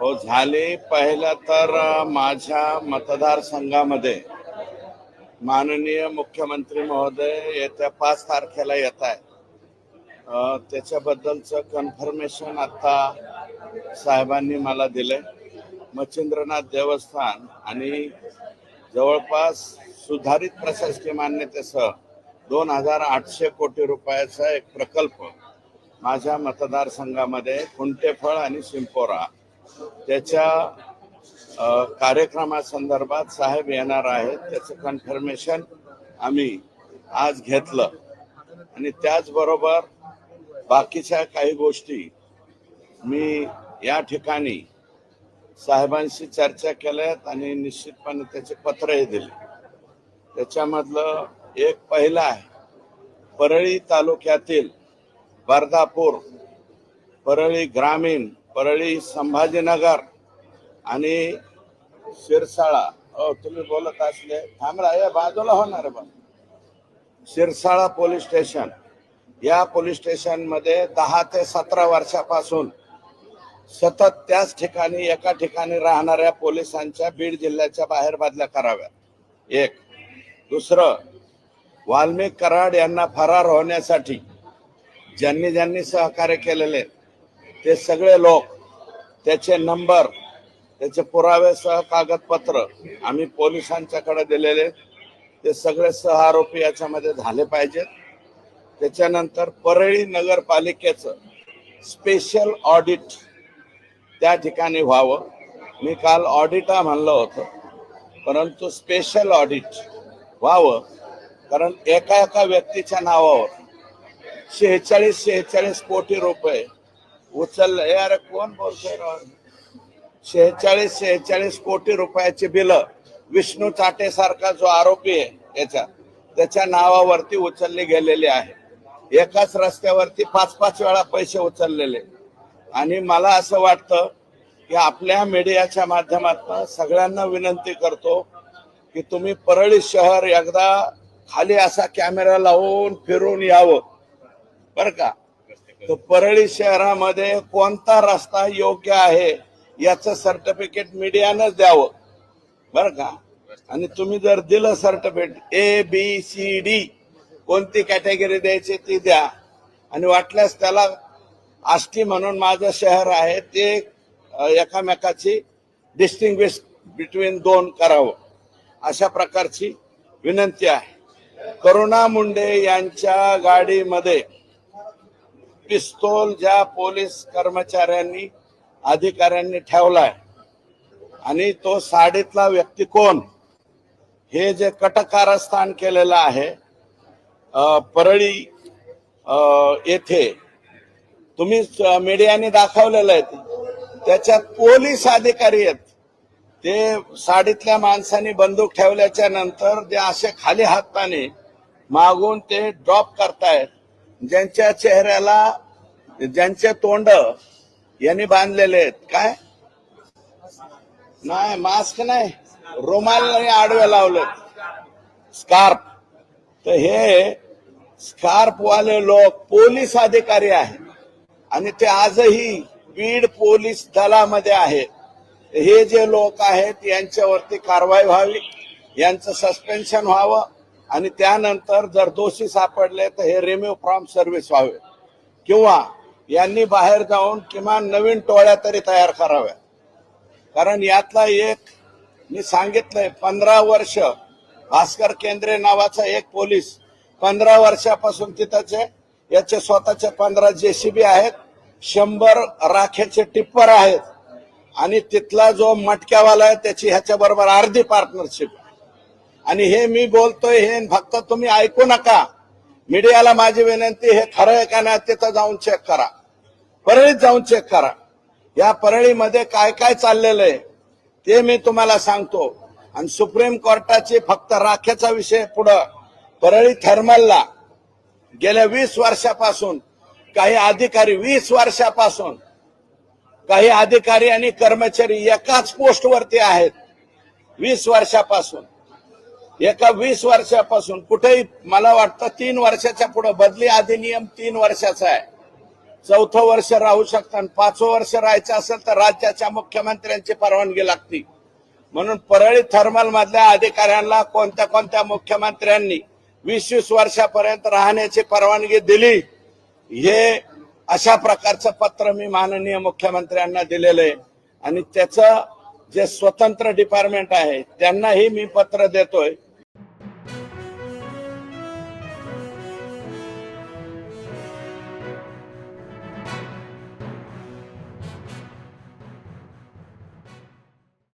हो झाले पहिलं तर माझ्या मतदारसंघामध्ये माननीय मुख्यमंत्री महोदय येत्या पाच तारखेला येत आहे त्याच्याबद्दलचं कन्फर्मेशन आता साहेबांनी मला दिलंय. मच्छिंद्रनाथ देवस्थान आणि जवळपास सुधारित प्रशासकीय मान्यतेसह दोन हजार आठशे कोटी रुपयाचा एक प्रकल्प माझ्या मतदारसंघामध्ये कुंटेफळ आणि शिंपोरा त्याच्या कार्यक्रमासंदर्भात साहेब येणार आहेत त्याचं कन्फर्मेशन आम्ही आज घेतलं. आणि त्याचबरोबर बाकीच्या काही गोष्टी मी या ठिकाणी साहेबांशी चर्चा केल्यात आणि निश्चितपणे त्याचे पत्रही दिले. त्याच्यामधलं एक पहिलं आहे परळी तालुक्यातील वर्धापूर परळी ग्रामीण परळी संभाजीनगर आणि शिरसाळा. हो तुम्ही बोलत असले थांबला या बाजूला होणार बा शिरसाळा पोलीस स्टेशन. या पोलीस स्टेशनमध्ये दहा ते सतरा वर्षापासून सतत त्याच ठिकाणी एका ठिकाणी राहणाऱ्या पोलिसांच्या बीड जिल्ह्याच्या बाहेर बदल्या कराव्यात एक. दुसरं वाल्मिक कराड यांना फरार होण्यासाठी ज्यांनी ज्यांनी सहकार्य केलेले ते सगळे लोक त्याचे नंबर त्याचे पुरावेसह कागदपत्र आम्ही पोलिसांच्याकडे दिलेले. ते सगळे सह आरोपी याच्यामध्ये झाले पाहिजेत त्याच्यानंतर परळी नगरपालिकेचं स्पेशल ऑडिट त्या ठिकाणी व्हावं. मी काल ऑडिटा म्हणलं होतं परंतु स्पेशल ऑडिट व्हावं कारण एका एका व्यक्तीच्या नावावर शेहेचाळीस शेहेचाळीस कोटी रुपये उचललं. हे अरे कोण बोलतोय शेहेचाळीस शेहेचाळीस कोटी रुपयाची बिलं. विष्णू चाटे सारखा जो आरोपी आहे याच्या त्याच्या नावावरती उचलली गेलेली आहे. एकाच रस्त्यावरती पाच पाच वेळा पैसे उचललेले. आणि मला असं वाटतं की आपल्या मीडियाच्या माध्यमातून सगळ्यांना विनंती करतो की तुम्ही परळी शहर एकदा खाली असा कॅमेरा लावून फिरून यावं. बरं का? तर परळी शहरामध्ये कोणता रस्ता योग्य आहे याचं सर्टिफिकेट मीडियानंच द्यावं. बरं का? आणि तुम्ही जर दिलं certificate A B C D कोणती कॅटेगरी द्यायची ती द्या. आणि वाटल्यास त्याला आष्टी म्हणून माझं शहर आहे ते एकामेकाची डिस्टिंग्विश बिटवीन दोन करावं. अशा प्रकारची विनंती आहे. करुणा मुंडे यांच्या गाडीमध्ये पिस्तोल ज्या पोलीस कर्मचाऱ्यांनी अधिकाऱ्यांनी ठेवलाय आणि तो साडीतला व्यक्ती कोण हे जे कटकारस्थान केलेलं आहे परळी येथे तुम्ही मीडियाने दाखवलेलं आहे ते. त्याच्यात पोलीस अधिकारी आहेत ते साडीतल्या माणसांनी बंदूक ठेवल्याच्या नंतर जे असे खाली हाताने मागून ते ड्रॉप करतायत ज्यांच्या चेहऱ्याला ज्यांचे तोंड यांनी बांधलेले आहेत. काय? नाही मास्क नाही. रुमाल आडवे लावले स्कार्फ. तर हे स्कार्फ वाले लोक पोलीस अधिकारी आहेत. आणि ते आजही बीड पोलीस दलामध्ये आहेत. हे जे लोक आहेत यांच्यावरती कारवाई व्हावी यांचं सस्पेन्शन व्हावं आणि त्यानंतर जर दोषी सापडले तर हे रिम्यू फ्रॉम सर्व्हिस व्हावे. किंवा यांनी बाहेर जाऊन किमान नवीन टोळ्या तरी तयार कराव्या कारण यातला एक मी सांगितलंय पंधरा वर्ष भास्कर केंद्रे नावाचा एक पोलीस पंधरा वर्षापासून तिथंचे याचे स्वतःचे पंधरा जेसीबी आहेत शंभर राखेचे टिप्पर आहेत. आणि तिथला जो मटक्यावाला आहे त्याची ह्याच्या बरोबर अर्धी पार्टनरशिप आणि हे मी बोलतोय हे फक्त तुम्ही ऐकू नका. मीडियाला माझी विनंती हे खरं आहे का नाही तिथं जाऊन चेक करा. परळीत जाऊन चेक करा. या परळीमध्ये काय काय चाललेलं आहे ते मी तुम्हाला सांगतो. आणि सुप्रीम कोर्टाची फक्त राखेचा विषय पुढं. परळी थर्मलला गेल्या वीस वर्षापासून काही अधिकारी वीस वर्षापासून काही अधिकारी आणि कर्मचारी एकाच पोस्टवरती आहेत. वीस वर्षापासून. एका वीस वर्षापासून कुठेही मला वाटतं तीन वर्षाच्या पुढे बदली अधिनियम तीन वर्षाचा आहे. चौथं वर्ष राहू शकता आणि पाचवं वर्ष राहायचं असेल तर राज्याच्या मुख्यमंत्र्यांची परवानगी लागते. म्हणून परळी थर्मल मधल्या अधिकाऱ्यांना कोणत्या कोणत्या मुख्यमंत्र्यांनी वीस वीस वर्षापर्यंत राहण्याची परवानगी दिली हे अशा प्रकारचं पत्र मी माननीय मुख्यमंत्र्यांना दिलेलं आहे. आणि त्याचं जे स्वतंत्र डिपार्टमेंट आहे त्यांनाही मी पत्र देतोय.